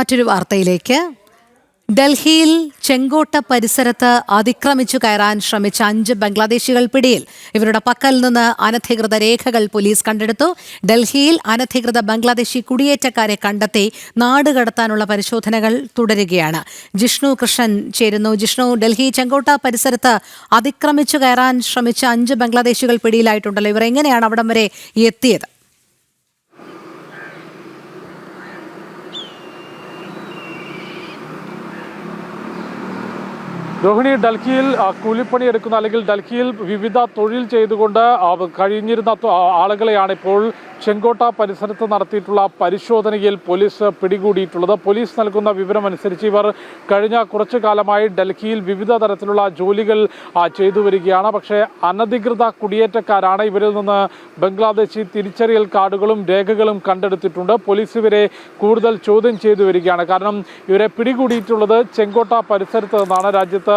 മറ്റൊരു വാർത്തയിലേക്ക്. ഡൽഹിയിൽ ചെങ്കോട്ട പരിസരത്ത് അതിക്രമിച്ചു കയറാൻ ശ്രമിച്ച അഞ്ച് ബംഗ്ലാദേശികൾ പിടിയിൽ. ഇവരുടെ പക്കൽ നിന്ന് അനധികൃത രേഖകൾ പോലീസ് കണ്ടെടുത്തു. ഡൽഹിയിൽ അനധികൃത ബംഗ്ലാദേശി കുടിയേറ്റക്കാരെ കണ്ടെത്തി നാട് കടത്താനുള്ള പരിശോധനകൾ തുടരുകയാണ്. ജിഷ്ണു കൃഷ്ണൻ ചേരുന്നു. ജിഷ്ണു ഡൽഹി ചെങ്കോട്ട പരിസരത്ത് അതിക്രമിച്ചു കയറാൻ ശ്രമിച്ച അഞ്ച് ബംഗ്ലാദേശികൾ പിടിയിലായിട്ടുണ്ടല്ലോ. ഇവർ എങ്ങനെയാണ് അവിടം വരെ എത്തിയത്? രോഹിണി ഡൽഹിയിൽ കൂലിപ്പണി എടുക്കുന്ന അല്ലെങ്കിൽ ഡൽഹിയിൽ വിവിധ തൊഴിൽ ചെയ്തുകൊണ്ട് കഴിഞ്ഞിരുന്ന ആളുകളെയാണ് ഇപ്പോൾ ചെങ്കോട്ട പരിസരത്ത് നടത്തിയിട്ടുള്ള പരിശോധനയിൽ പോലീസ് പിടികൂടിയിട്ടുള്ളത്. പോലീസ് നൽകുന്ന വിവരമനുസരിച്ച് ഇവർ കഴിഞ്ഞ കുറച്ചു കാലമായി ഡൽഹിയിൽ വിവിധ തരത്തിലുള്ള ജോലികൾ ചെയ്തു വരികയാണ്. പക്ഷേ അനധികൃത കുടിയേറ്റക്കാരാണ് ഇവരിൽ നിന്ന് ബംഗ്ലാദേശി തിരിച്ചറിയൽ കാർഡുകളും രേഖകളും കണ്ടെടുത്തിട്ടുണ്ട്. പോലീസ് ഇവരെ കൂടുതൽ ചോദ്യം ചെയ്തു വരികയാണ്. കാരണം ഇവരെ പിടികൂടിയിട്ടുള്ളത് ചെങ്കോട്ട പരിസരത്ത് നിന്നാണ്. രാജ്യത്ത്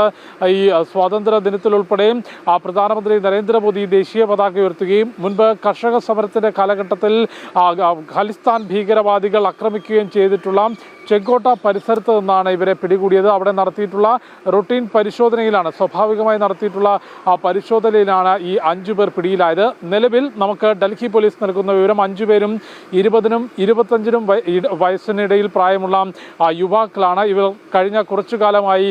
ഈ സ്വാതന്ത്ര്യ ദിനത്തിലുൾപ്പെടെ ആ, പ്രധാനമന്ത്രി നരേന്ദ്രമോദി ദേശീയ പതാക ഉയർത്തുകയും മുൻപ് കർഷക സമരത്തിന്റെ കാലഘട്ടത്തിൽ ഖലിസ്ഥാൻ ഭീകരവാദികൾ ആക്രമിക്കുകയും ചെയ്തിട്ടുള്ള ചെങ്കോട്ട പരിസരത്ത് നിന്നാണ് ഇവരെ പിടികൂടിയത്. അവിടെ നടത്തിയിട്ടുള്ള റൊട്ടീൻ പരിശോധനയിലാണ് സ്വാഭാവികമായി നടത്തിയിട്ടുള്ള ആ പരിശോധനയിലാണ് ഈ അഞ്ചു പേർ പിടിയിലായത്. നിലവിൽ നമുക്ക് ഡൽഹി പോലീസ് നൽകുന്ന വിവരം അഞ്ചു പേരും ഇരുപതിനും ഇരുപത്തഞ്ചിനും വയസ്സിനിടയിൽ പ്രായമുള്ള യുവാക്കളാണ്. ഇവർ കഴിഞ്ഞ കുറച്ചു കാലമായി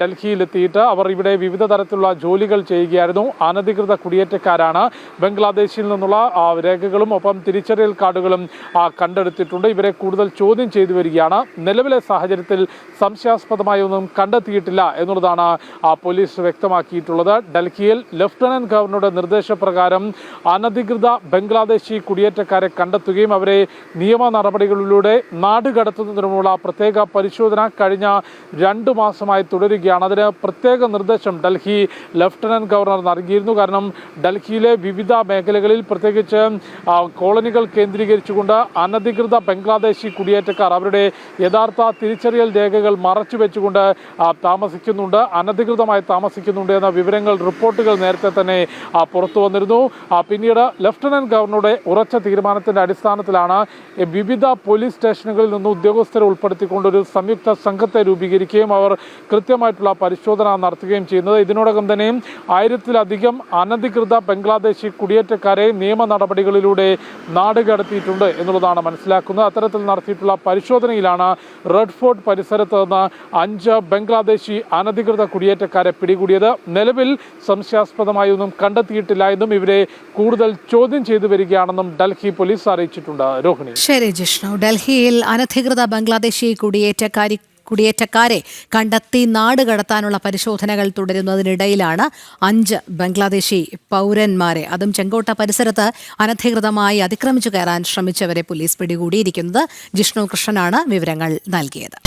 ഡൽഹിയിലെത്തിയിട്ട് അവർ ഇവിടെ വിവിധ തരത്തിലുള്ള ജോലികൾ ചെയ്യുകയായിരുന്നു. അനധികൃത കുടിയേറ്റക്കാരാണ്. ബംഗ്ലാദേശിൽ നിന്നുള്ള രേഖകളും ഒപ്പം തിരിച്ചറിയൽ കാർഡുകളും കണ്ടെടുത്തിട്ടുണ്ട്. ഇവരെ കൂടുതൽ ചോദ്യം ചെയ്തു വരികയാണ്. നിലവിലെ സാഹചര്യത്തിൽ സംശയാസ്പദമായ ഒന്നും കണ്ടെത്തിയിട്ടില്ല എന്നുള്ളതാണ് പോലീസ് വ്യക്തമാക്കിയിട്ടുള്ളത്. ഡൽഹിയിൽ ലഫ്റ്റനന്റ് ഗവർണറുടെ നിർദ്ദേശപ്രകാരം അനധികൃത ബംഗ്ലാദേശി കുടിയേറ്റക്കാരെ കണ്ടെത്തുകയും അവരെ നിയമ നടപടികളിലൂടെ നാട് കടത്തുന്നതിനുമുള്ള പ്രത്യേക പരിശോധന കഴിഞ്ഞ രണ്ട് മാസമായി തുടരുകയാണ്. അതിന് പ്രത്യേക നിർദ്ദേശം ഡൽഹി ലഫ്റ്റനന്റ് ഗവർണർ നൽകിയിരുന്നു. കാരണം ഡൽഹിയിലെ വിവിധ മേഖലകളിൽ പ്രത്യേകിച്ച് കോളനികൾ കേന്ദ്രീകരിച്ചുകൊണ്ട് അനധികൃത ബംഗ്ലാദേശി കുടിയേറ്റക്കാർ അവരുടെ യഥാർത്ഥ തിരിച്ചറിയൽ രേഖകൾ മറച്ചു വെച്ചുകൊണ്ട് താമസിക്കുന്നുണ്ട്. അനധികൃതമായി താമസിക്കുന്നുണ്ട് എന്ന വിവരങ്ങൾ റിപ്പോർട്ടുകൾ നേരത്തെ തന്നെ പുറത്തു വന്നിരുന്നു. പിന്നീട് ലഫ്റ്റനന്റ് ഗവർണറുടെ ഉറച്ച തീരുമാനത്തിന്റെ അടിസ്ഥാനത്തിലാണ് വിവിധ പോലീസ് സ്റ്റേഷനുകളിൽ നിന്ന് ഉദ്യോഗസ്ഥരെ ഉൾപ്പെടുത്തിക്കൊണ്ട് ഒരു സംയുക്ത സംഘത്തെ രൂപീകരിക്കുകയും അവർ കൃത്യമായിട്ടുള്ള പരിശോധന നടത്തുകയും ചെയ്യുന്നത്. ഇതിനോടകം തന്നെ ആയിരത്തിലധികം അനധികൃത ബംഗ്ലാദേശി കുടിയേറ്റക്കാരെ നിയമ നടപടികളിലൂടെ നാടുകടത്തിയിട്ടുണ്ട് എന്നുള്ളതാണ് മനസ്സിലാക്കുന്നത്. അത്തരത്തിൽ നടത്തിയിട്ടുള്ള പരിശോധനയിലാണ് റെഡ് ഫോർട്ട് പരിസരത്ത് നിന്ന് അഞ്ച് ബംഗ്ലാദേശി അനധികൃത കുടിയേറ്റക്കാരെ പിടികൂടിയത്. നിലവിൽ സംശയാസ്പദമായി ഒന്നും കണ്ടെത്തിയിട്ടില്ല എന്നും ഇവരെ കൂടുതൽ ചോദ്യം ചെയ്തു വരികയാണെന്നും ഡൽഹി പോലീസ് അറിയിച്ചിട്ടുണ്ട്. രോഹിണി. ശരി ജിഷ്ണു. ഡൽഹിയിൽ അനധികൃത ബംഗ്ലാദേശി കുടിയേറ്റക്കാരി കുടിയേറ്റക്കാരെ കണ്ടെത്തി നാട് കടത്താനുള്ള പരിശോധനകൾ തുടരുന്നതിനിടയിലാണ് അഞ്ച് ബംഗ്ലാദേശി പൗരന്മാരെ അതും ചെങ്കോട്ട പരിസരത്ത് അനധികൃതമായി അതിക്രമിച്ചു കയറാൻ ശ്രമിച്ചവരെ പോലീസ് പിടികൂടിയിരിക്കുന്നത്. ജിഷ്ണു കൃഷ്ണനാണ് വിവരങ്ങൾ നൽകിയത്.